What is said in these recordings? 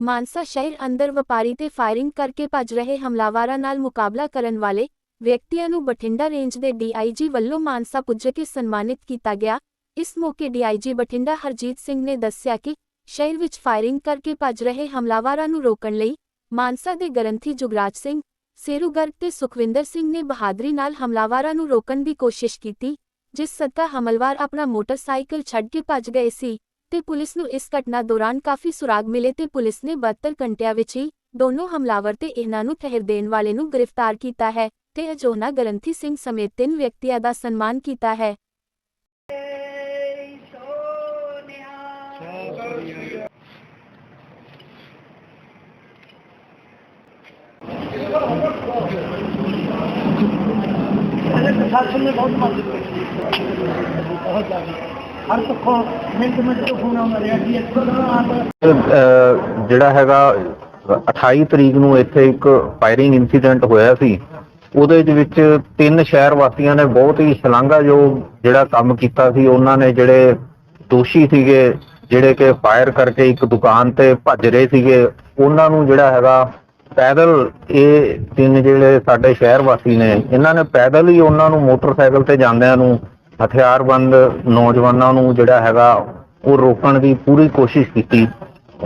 ਮਾਨਸਾ ਸ਼ਹਿਰ ਅੰਦਰ ਵਪਾਰੀ ਤੇ ਫਾਇਰਿੰਗ ਕਰਕੇ ਭੱਜ ਰਹੇ ਹਮਲਾਵਰਾਂ ਨਾਲ ਮੁਕਾਬਲਾ ਕਰਨ ਵਾਲੇ ਵਿਅਕਤੀਆਂ ਨੂੰ ਬਠਿੰਡਾ ਰੇਂਜ ਦੇ ਡੀਆਈਜੀ ਵੱਲੋਂ ਮਾਨਸਾ ਪੁੱਜ ਕੇ ਸਨਮਾਨਿਤ ਕੀਤਾ ਗਿਆ। ਇਸ ਮੌਕੇ ਡੀਆਈਜੀ ਬਠਿੰਡਾ ਹਰਜੀਤ ਸਿੰਘ ਨੇ ਦੱਸਿਆ ਕਿ ਸ਼ਹਿਰ ਵਿੱਚ ਫਾਇਰਿੰਗ ਕਰਕੇ ਭੱਜ ਰਹੇ ਹਮਲਾਵਰਾਂ ਨੂੰ ਰੋਕਣ ਲਈ ਮਾਨਸਾ ਦੇ ਗਰੰਥੀ ਜੁਗਰਾਜ ਸਿੰਘ ਸੇਰੂ ਗਰਗ ਤੇ ਸੁਖਵਿੰਦਰ ਸਿੰਘ ਨੇ ਬਹਾਦਰੀ ਨਾਲ ਹਮਲਾਵਰਾਂ ਨੂੰ ਰੋਕਣ ਦੀ ਕੋਸ਼ਿਸ਼ ਕੀਤੀ, ਜਿਸ ਸਦਕਾ ਹਮਲਵਾਰ ਆਪਣਾ ਮੋਟਰਸਾਈਕਲ ਛੱਡ ਕੇ ਭੱਜ ਗਏ ਸੀ। ਤੇ ਪੁਲਿਸ ਨੂੰ ਇਸ ਘਟਨਾ ਦੌਰਾਨ ਕਾਫੀ ਸੁਰਾਗ ਮਿਲੇ ਤੇ ਪੁਲਿਸ ਨੇ 72 ਘੰਟਿਆਂ ਵਿੱਚ ਹੀ ਦੋਨੋਂ ਹਮਲਾਵਰ ਤੇ ਇਹਨਾਂ ਨੂੰ ਠਹਿਰ ਦੇਣ ਵਾਲੇ ਨੂੰ ਗ੍ਰਿਫਤਾਰ ਕੀਤਾ ਹੈ ਤੇ ਅਜੋਨਾ ਗਰੰਥੀ ਸਿੰਘ ਸਮੇਤ ਤਿੰਨ ਵਿਅਕਤੀਆਂ ਦਾ ਸਨਮਾਨ ਕੀਤਾ ਹੈ। ਬਹੁਤ ਮਦਦ ਬਹੁਤ ਜ਼ਿਆਦਾ। ਜਿਹੜਾ ਹੈਗਾ 28 ਤਰੀਕ ਨੂੰ ਇੱਥੇ ਇੱਕ ਫਾਇਰਿੰਗ ਇਨਸੀਡੈਂਟ ਹੋਇਆ ਸੀ। ਉਹਦੇ ਵਿੱਚ ਤਿੰਨ ਸ਼ਹਿਰ ਵਾਸੀਆਂ ਨੇ ਬਹੁਤ ਹੀ ਸ਼ਲਾਘਾਯੋਗ ਜਿਹੜਾ ਕੰਮ ਕੀਤਾ ਸੀ। ਉਹਨਾਂ ਨੇ ਜਿਹੜੇ ਦੋਸ਼ੀ ਸੀਗੇ, ਜਿਹੜੇ ਕਿ ਫਾਇਰ ਕਰਕੇ ਇੱਕ ਦੁਕਾਨ ਤੇ ਭੱਜ ਰਹੇ ਸੀਗੇ, ਉਹਨਾਂ ਨੂੰ ਜਿਹੜਾ ਹੈਗਾ, ਪੈਦਲ ਇਹ ਤਿੰਨ ਜਿਹੜੇ ਸਾਡੇ ਸ਼ਹਿਰ ਵਾਸੀ ਨੇ, ਇਹਨਾਂ ਨੇ ਪੈਦਲ ਹੀ ਉਹਨਾਂ ਨੂੰ ਮੋਟਰਸਾਈਕਲ ਤੇ ਜਾਂਦਿਆਂ ਨੂੰ ਹਥਿਆਰਬੰਦ ਨੌਜਵਾਨਾਂ ਨੂੰ ਜਿਹੜਾ ਹੈਗਾ ਉਹ ਰੋਕਣ ਦੀ ਪੂਰੀ ਕੋਸ਼ਿਸ਼ ਕੀਤੀ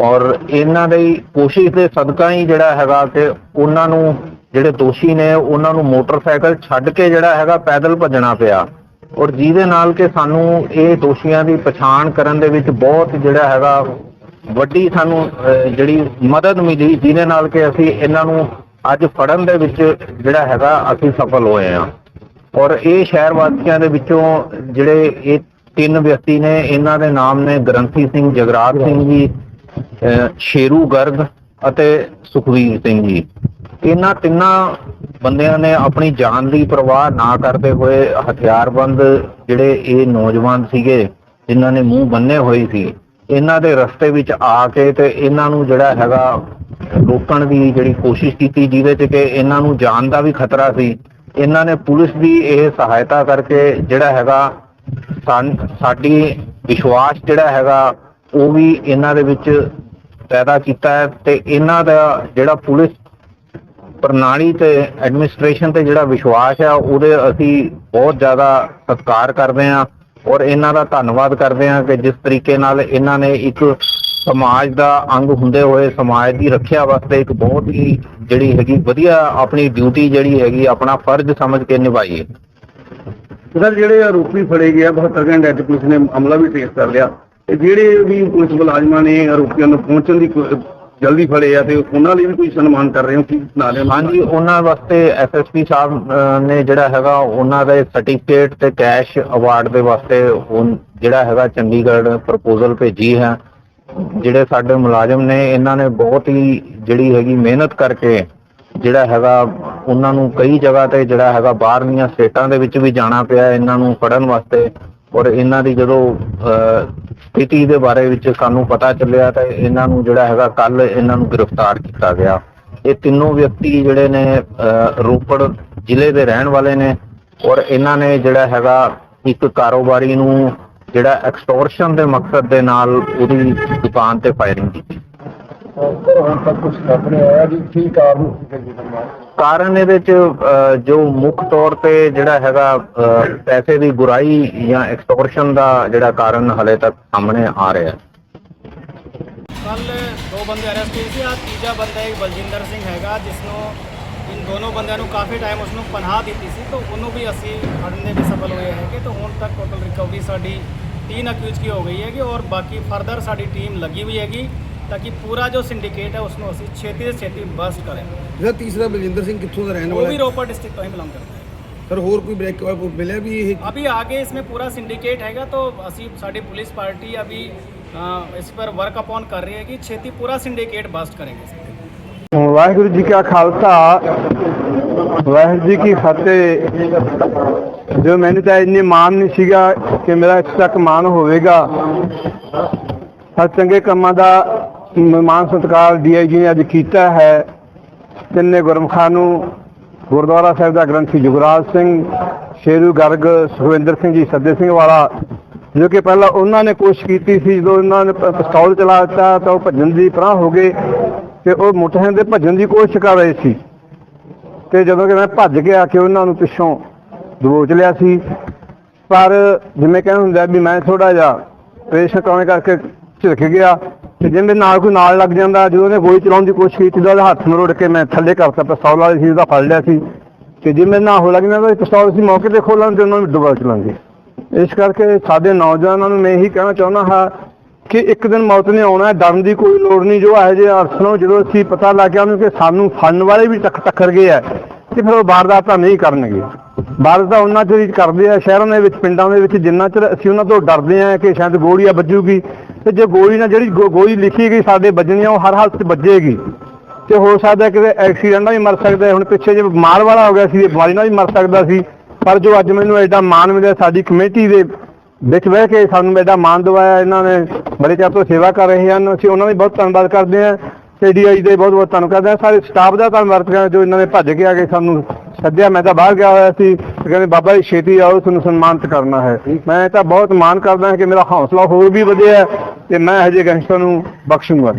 ਔਰ ਇਹਨਾਂ ਦੀ ਕੋਸ਼ਿਸ਼ ਦੇ ਸਦਕਾ ਹੀ ਜਿਹੜਾ ਹੈਗਾ ਕਿ ਉਹਨਾਂ ਨੂੰ ਜਿਹੜੇ ਦੋਸ਼ੀ ਨੇ ਉਹਨਾਂ ਨੂੰ ਮੋਟਰਸਾਈਕਲ ਛੱਡ ਕੇ ਜਿਹੜਾ ਹੈਗਾ ਪੈਦਲ ਭੱਜਣਾ ਪਿਆ ਔਰ ਜਿਹਦੇ ਨਾਲ ਕਿ ਸਾਨੂੰ ਇਹ ਦੋਸ਼ੀਆਂ ਦੀ ਪਛਾਣ ਕਰਨ ਦੇ ਵਿੱਚ ਬਹੁਤ ਜਿਹੜਾ ਹੈਗਾ ਵੱਡੀ ਸਾਨੂੰ ਜਿਹੜੀ ਮਦਦ ਮਿਲੀ, ਜਿਹਦੇ ਨਾਲ ਕਿ ਅਸੀਂ ਇਹਨਾਂ ਨੂੰ ਅੱਜ ਫੜਨ ਦੇ ਵਿੱਚ ਜਿਹੜਾ ਹੈਗਾ ਅਸੀਂ ਸਫਲ ਹੋਏ ਹਾਂ। ਔਰ ਇਹ ਸ਼ਹਿਰ ਵਾਸੀਆਂ ਦੇ ਵਿੱਚੋਂ ਜਿਹੜੇ ਇਹ ਤਿੰਨ ਵਿਅਕਤੀ ਨੇ, ਇਹਨਾਂ ਦੇ ਨਾਮ ਨੇ ਗ੍ਰੰਥੀ ਸਿੰਘ, ਜਗਰਾਜ ਸਿੰਘ ਜੀ, ਅਹ ਸ਼ੇਰੂ ਗਰਗ ਅਤੇ ਸੁਖਵੀਰ ਸਿੰਘ ਜੀ। ਇਹਨਾਂ ਤਿੰਨਾਂ ਬੰਦਿਆਂ ਨੇ ਆਪਣੀ ਜਾਨ ਦੀ ਪਰਵਾਹ ਨਾ ਕਰਦੇ ਹੋਏ ਹਥਿਆਰਬੰਦ ਜਿਹੜੇ ਇਹ ਨੌਜਵਾਨ ਸੀਗੇ, ਜਿਨ੍ਹਾਂ ਨੇ ਮੂੰਹ ਬੰਨੇ ਹੋਏ ਸੀ, ਇਹਨਾਂ ਦੇ ਰਸਤੇ ਵਿੱਚ ਆ ਕੇ ਤੇ ਇਹਨਾਂ ਨੂੰ ਜਿਹੜਾ ਹੈਗਾ ਰੋਕਣ ਦੀ ਜਿਹੜੀ ਕੋਸ਼ਿਸ਼ ਕੀਤੀ, ਜਿਹਦੇ 'ਚ ਕਿ ਇਹਨਾਂ ਨੂੰ ਜਾਨ ਦਾ ਵੀ ਖਤਰਾ ਸੀ। ਇਹਨਾਂ ਨੇ ਪੁਲਿਸ ਦੀ ਇਹ ਸਹਾਇਤਾ ਕਰਕੇ ਜਿਹੜਾ ਹੈਗਾ ਸਾਡੀ ਵਿਸ਼ਵਾਸ ਜਿਹੜਾ ਹੈਗਾ ਉਹ ਵੀ ਇਹਨਾਂ ਦੇ ਵਿੱਚ ਪੈਦਾ ਕੀਤਾ ਹੈ ਤੇ ਇਹਨਾਂ ਦਾ ਜਿਹੜਾ ਪੁਲਿਸ ਪ੍ਰਣਾਲੀ ਤੇ ਐਡਮਿਨਿਸਟ੍ਰੇਸ਼ਨ ਤੇ ਜਿਹੜਾ ਵਿਸ਼ਵਾਸ ਹੈ ਉਹਦੇ ਅਸੀਂ ਬਹੁਤ ਜ਼ਿਆਦਾ ਸਤਿਕਾਰ ਕਰਦੇ ਹਾਂ ਔਰ ਇਹਨਾਂ ਦਾ ਧੰਨਵਾਦ ਕਰਦੇ ਹਾਂ ਕਿ ਜਿਸ ਤਰੀਕੇ ਨਾਲ ਇਹਨਾਂ ਨੇ ਇੱਕ ਸਮਾਜ ਦਾ ਅੰਗ ਹੁੰਦੇ ਹੋਏ ਸਮਾਜ ਦੀ ਰੱਖਿਆ ਵਾਸਤੇ ਇੱਕ ਬਹੁਤ ਹੀ ਜਿਹੜੀ ਹੈਗੀ ਵਧੀਆ ਆਪਣੀ ਡਿਊਟੀ ਜਿਹੜੀ ਹੈਗੀ ਆਪਣਾ ਫਰਜ਼ ਸਮਝ ਕੇ ਨਿਭਾਈ ਹੈ ਸਰ ਜਿਹੜੇ ਆਰੋਪੀ ਫੜੇ ਗਏ ਆ 72 ਘੰਟੇ ਚ ਪੁਲਿਸ ਨੇ ਮਾਮਲਾ ਵੀ ਟ੍ਰੇਸ ਕਰ ਲਿਆ। ਤੇ ਜਿਹੜੇ ਵੀ ਪੁਲਿਸ ਮੁਲਾਜ਼ਮਾਂ ਨੇ ਆਰੋਪੀਆਂ ਨੂੰ ਪਹੁੰਚਣ ਦੀ ਜਲਦੀ ਫੜੇ ਆ ਤੇ ਉਹਨਾਂ ਲਈ ਵੀ ਕੋਈ ਸਨਮਾਨ ਕਰ ਰਹੇ ਹੋ ਕੀ ਹੋ ਹਾਂਜੀ ਉਹਨਾਂ ਵਾਸਤੇ ਐਸਐਸਪੀ ਸਾਹਿਬ ਨੇ ਜਿਹੜਾ ਹੈਗਾ ਉਹਨਾਂ ਦੇ ਸਰਟੀਫਿਕੇਟ ਤੇ ਕੈਸ਼ ਅਵਾਰਡ ਦੇ ਵਾਸਤੇ ਜਿਹੜਾ ਹੈਗਾ ਚੰਡੀਗੜ੍ਹ ਪ੍ਰਪੋਜ਼ਲ ਭੇਜੀ ਹੈ। ਜਿਹੜੇ ਸਾਡੇ ਮੁਲਾਜ਼ਮ ਨੇ ਇਹਨਾਂ ਨੇ ਬਹੁਤ ਹੀ ਜਿਹੜੀ ਹੈਗੀ ਮਿਹਨਤ ਕਰਕੇ ਜਿਹੜਾ ਹੈਗਾ ਉਹਨਾਂ ਨੂੰ ਕਈ ਜਗ੍ਹਾ ਤੇ ਜਿਹੜਾ ਹੈਗਾ ਬਾਹਰਲੀਆਂ ਸਟੇਟਾਂ ਦੇ ਵਿੱਚ ਵੀ ਜਾਣਾ ਪਿਆ ਇਹਨਾਂ ਨੂੰ ਫੜਨ ਵਾਸਤੇ। ਔਰ ਇਹਨਾਂ ਦੀ ਜਦੋਂ ਸਥਿਤੀ ਦੇ ਬਾਰੇ ਵਿੱਚ ਸਾਨੂੰ ਪਤਾ ਚੱਲਿਆ ਤਾਂ ਇਹਨਾਂ ਨੂੰ ਜਿਹੜਾ ਹੈਗਾ ਕੱਲ ਇਹਨਾਂ ਨੂੰ ਗ੍ਰਿਫਤਾਰ ਕੀਤਾ ਗਿਆ। ਇਹ ਤਿੰਨੋਂ ਵਿਅਕਤੀ ਜਿਹੜੇ ਨੇ ਅਹ, ਰੋਪੜ ਜ਼ਿਲ੍ਹੇ ਦੇ ਰਹਿਣ ਵਾਲੇ ਨੇ। ਔਰ ਇਹਨਾਂ ਨੇ ਜਿਹੜਾ ਹੈਗਾ ਇੱਕ ਕਾਰੋਬਾਰੀ ਨੂੰ ਜਿਹੜਾ ਐਕਸਟੋਰਸ਼ਨ ਦੇ ਮਕਸਦ ਦੇ ਨਾਲ ਉਹਦੀ ਦੁਕਾਨ ਤੇ ਫਾਇਰਿੰਗ ਕੀਤੀ। ਹੁਣ ਤੱਕ ਕੁਝ ਸਾਹਮਣੇ ਆਇਆ ਜੀ ਕੀ ਕਾਰਨ ਸੀ ਕਾਰਨ ਇਹਦੇ ਚ ਜੋ ਮੁੱਖ ਤੌਰ ਤੇ ਜਿਹੜਾ ਹੈਗਾ ਪੈਸੇ ਦੀ ਗੁਰਾਈ ਜਾਂ ਐਕਸਟੋਰਸ਼ਨ ਦਾ ਜਿਹੜਾ ਕਾਰਨ ਹਲੇ ਤੱਕ ਸਾਹਮਣੇ ਆ ਰਿਹਾ ਹੈ। ਕੱਲ ਦੋ ਬੰਦੇ ਅਰੈਸਟ ਹੋਏ ਸੀ। ਆ ਤੀਜਾ ਬੰਦਾ ਇੱਕ ਬਲਜਿੰਦਰ ਸਿੰਘ ਹੈਗਾ ਜਿਸ ਨੂੰ ਦੋਨੋਂ ਬੰਦਿਆਂ ਨੂੰ ਕਾਫੀ ਟਾਈਮ ਉਸ ਨੂੰ ਪਨਾਹ ਦਿੱਤੀ ਸੀ ਤਾਂ ਉਹਨੂੰ ਵੀ ਅਸੀਂ ਫੜਨ ਦੇ ਵਿੱਚ ਸਫਲ ਹੋਏ ਹੈਗੇ ਤਾਂ ਹੁਣ ਤੱਕ ਟੋਟਲ ਰਿਕਵਰੀ ਸਾਡੀ तीन अक्यूज की हो गई है कि और बाकी फर्दर साड़ी टीम लगी हुई हैगी ताकि पूरा जो सिंडिकेट है उसमें ਅਸੀਂ ਛੇਤੀ ਤੋਂ ਛੇਤੀ ਬਸਟ ਕਰੇ ਜਿਹੜਾ ਤੀਸਰਾ ਬਲਜਿੰਦਰ ਸਿੰਘ ਕਿੱਥੋਂ ਦਾ ਰਹਿਣ ਵਾਲਾ ਹੈ? ਉਹ ਵੀ ਰੋਪੜ ਡਿਸਟ੍ਰਿਕਟ ਤੋਂ ਹੀ ਬਿਲੋਂਗ ਕਰਦਾ ਸਰ ਹੋਰ ਕੋਈ ਬ੍ਰੇਕ ਮਿਲਿਆ ਵੀ ਇਹ? ਅਭੀ ਆਗੇ ਇਸਮੇ ਪੂਰਾ ਸਿੰਡੀਕੇਟ ਹੈਗਾ ਤਾਂ ਅਸੀਂ ਸਾਡੀ ਪੁਲਿਸ ਪਾਰਟੀ ਅਭੀ ਇਸ ਪਰ ਵਰਕ ਅਪਨ ਕਰ ਰਹੀ ਹੈ ਕਿ ਛੇਤੀ ਪੂਰਾ ਸਿੰਡੀਕੇਟ ਬਸਟ ਕਰेंगे ਵਾਹਿਗੁਰੂ ਜੀ ਕਾ ਖਾਲਸਾ, ਵਾਹਿਗੁਰੂ ਜੀ ਕੀ ਫਤਿਹ। ਜੋ ਮੈਨੂੰ ਤਾਂ ਇੰਨੀ ਮਾਣ ਨਹੀਂ ਸੀਗਾ ਕਿ ਮੇਰਾ ਇੱਥੇ ਤੱਕ ਮਾਣ ਹੋਵੇਗਾ। ਹਰ ਚੰਗੇ ਕੰਮਾਂ ਦਾ ਮ- ਮਾਣ ਸਤਿਕਾਰ ਡੀਆਈਜੀ ਨੇ ਅੱਜ ਕੀਤਾ ਹੈ। ਤਿੰਨੇ ਗੁਰਮਖਾਂ ਨੂੰ ਗੁਰਦੁਆਰਾ ਸਾਹਿਬ ਦਾ ਗ੍ਰੰਥੀ ਜੁਗਰਾਜ ਸਿੰਘ, ਸ਼ੇਰੂ ਗਰਗ ਸੁਖਵਿੰਦਰ ਸਿੰਘ ਜੀ, ਸੱਦੇ ਸਿੰਘ ਵਾਲਾ, ਜੋ ਕਿ ਪਹਿਲਾਂ ਉਹਨਾਂ ਨੇ ਕੋਸ਼ਿਸ਼ ਕੀਤੀ ਸੀ, ਜਦੋਂ ਉਹਨਾਂ ਨੇ ਪਿਸਤੌਲ ਚਲਾ ਦਿੱਤਾ ਤਾਂ ਉਹ ਭੱਜਣ ਦੀ ਪਰਾਂ ਹੋ ਗਏ। ਤੇ ਉਹ ਮੋਟਰਸਾਈਕਲ ਤੇ ਭੱਜਣ ਦੀ ਕੋਸ਼ਿਸ਼ ਕਰ ਰਹੇ ਸੀ। ਤੇ ਜਦੋਂ ਕਿ ਮੈਂ ਭੱਜ ਗਿਆ ਕਿ ਉਹਨਾਂ ਨੂੰ ਪਿੱਛੋਂ ਦਬੋਚ ਲਿਆ ਸੀ। ਪਰ ਜਿਵੇਂ ਕਹਿੰਦੇ ਹੁੰਦਾ ਵੀ ਮੈਂ ਥੋੜਾ ਜਿਹਾ ਪ੍ਰੇਸ਼ਨ ਕਰਾਉਣੇ ਕਰਕੇ ਝਿੜਕ ਗਿਆ ਤੇ ਜੇ ਮੇਰੇ ਨਾਲ ਕੋਈ ਨਾਲ ਲੱਗ ਜਾਂਦਾ, ਜਦੋਂ ਉਹਨੇ ਗੋਲੀ ਚਲਾਉਣ ਦੀ ਕੋਸ਼ਿਸ਼ ਕੀਤੀ ਤਾਂ ਉਹਦੇ ਹੱਥ ਮਰੋੜ ਕੇ ਮੈਂ ਥੱਲੇ ਕਰਤਾ, ਪਿਸਤੌਲ ਵਾਲੀ ਸੀ ਉਹਦਾ ਫੜ ਲਿਆ ਸੀ। ਤੇ ਜੇ ਮੇਰੇ ਨਾਲ ਹੋ ਲੱਗ ਜਾਂਦਾ ਤਾਂ ਪਿਸਤੌਲ ਸੀ ਮੌਕੇ ਤੇ ਖੋਲਾਂ ਤੇ ਉਹਨਾਂ ਨੂੰ ਦੁਬਾਰਾ ਚਲਾਉਂਗੇ ਇਸ ਕਰਕੇ ਸਾਡੇ ਨੌਜਵਾਨਾਂ ਨੂੰ ਮੈਂ ਇਹੀ ਕਹਿਣਾ ਚਾਹੁੰਦਾ ਹਾਂ ਕਿ ਇੱਕ ਦਿਨ ਮੌਤ ਨੇ ਆਉਣਾ ਹੈ, ਡਰਨ ਦੀ ਕੋਈ ਲੋੜ ਨਹੀਂ। ਜੋ ਇਹੋ ਜਿਹੇ ਅਰਸਨੋਂ ਜਦੋਂ ਅਸੀਂ ਪਤਾ ਲੱਗ ਗਿਆ ਉਹਨੂੰ ਕਿ ਸਾਨੂੰ ਫੜਨ ਵਾਲੇ ਵੀ ਟੱਕ ਟੱਕਰ ਗਏ ਆ, ਤੇ ਫਿਰ ਉਹ ਵਾਰਦਾਤਾਂ ਨਹੀਂ ਕਰਨਗੇ। ਵਾਰਦਾਤਾਂ ਉਹਨਾਂ ਚਿਰ ਕਰਦੇ ਆ, ਸ਼ਹਿਰਾਂ ਦੇ ਵਿੱਚ, ਪਿੰਡਾਂ ਦੇ ਵਿੱਚ ਜਿੰਨਾ ਚਿਰ ਅਸੀਂ ਉਹਨਾਂ ਤੋਂ ਡਰਦੇ ਆ ਕਿ ਸ਼ਾਇਦ ਗੋਲੀਆਂ ਵੱਜੂਗੀ, ਤੇ ਜੇ ਗੋਲੀ ਨਾਲ ਜਿਹੜੀ ਗੋ- ਗੋਲੀ ਲਿਖੀ ਗਈ ਸਾਡੇ ਵੱਜਣੀ ਆ ਉਹ ਹਰ ਹਾਲਤ ਵੱਜੇਗੀ। ਤੇ ਹੋ ਸਕਦਾ ਕਿ ਐਕਸੀਡੈਂਟ ਨਾਲ ਵੀ ਮਰ ਸਕਦਾ ਹੁਣ ਪਿੱਛੇ ਜੇ ਬਿਮਾਰ ਵਾਲਾ ਹੋ ਗਿਆ ਸੀ ਬਿਮਾਰੀ ਨਾਲ ਵੀ ਮਰ ਸਕਦਾ ਸੀ। ਪਰ ਜੋ ਅੱਜ ਮੈਨੂੰ ਐਡਾ ਮਾਣ ਮਿਲਿਆ ਸਾਡੀ ਕਮੇਟੀ ਦੇ ਵਿੱਚ ਬਹਿ ਕੇ ਸਾਨੂੰ ਐਡਾ ਮਾਣ ਦਵਾਇਆ ਇਹਨਾਂ ਨੇ। ਬੜੇ ਚਿਰ ਤੋਂ ਸੇਵਾ ਕਰ ਰਹੇ ਹਨ। ਅਸੀਂ ਉਹਨਾਂ ਦਾ ਵੀ ਬਹੁਤ ਧੰਨਵਾਦ ਕਰਦੇ ਹਾਂ। ਤੇ ਡੀਆਈ ਦੇ ਬਹੁਤ ਬਹੁਤ ਧੰਨਵਾਦ ਕਰਦੇ ਹਾਂ। ਸਾਰੇ ਸਟਾਫ ਦਾ ਧੰਨਵਾਦ ਕਰਦੇ ਹਾਂ ਜੋ ਇਹਨਾਂ ਨੇ ਭੱਜ ਕੇ ਆ ਕੇ ਸਾਨੂੰ ਸੱਦਿਆ। ਮੈਂ ਤਾਂ ਬਾਹਰ ਗਿਆ ਹੋਇਆ ਸੀ। ਕਹਿੰਦੇ, ਬਾਬਾ ਜੀ, ਛੇਤੀ ਆਓ, ਤੁਹਾਨੂੰ ਸਨਮਾਨਿਤ ਕਰਨਾ ਹੈ। ਮੈਂ ਤਾਂ ਬਹੁਤ ਮਾਣ ਕਰਦਾ ਹਾਂ ਕਿ ਮੇਰਾ ਹੌਸਲਾ ਹੋਰ ਵੀ ਵਧਿਆ ਹੈ ਤੇ ਮੈਂ ਹਜੇ ਗੈਂਗਸਟਰ ਨੂੰ ਬਖਸ਼ੂੰਗਾ।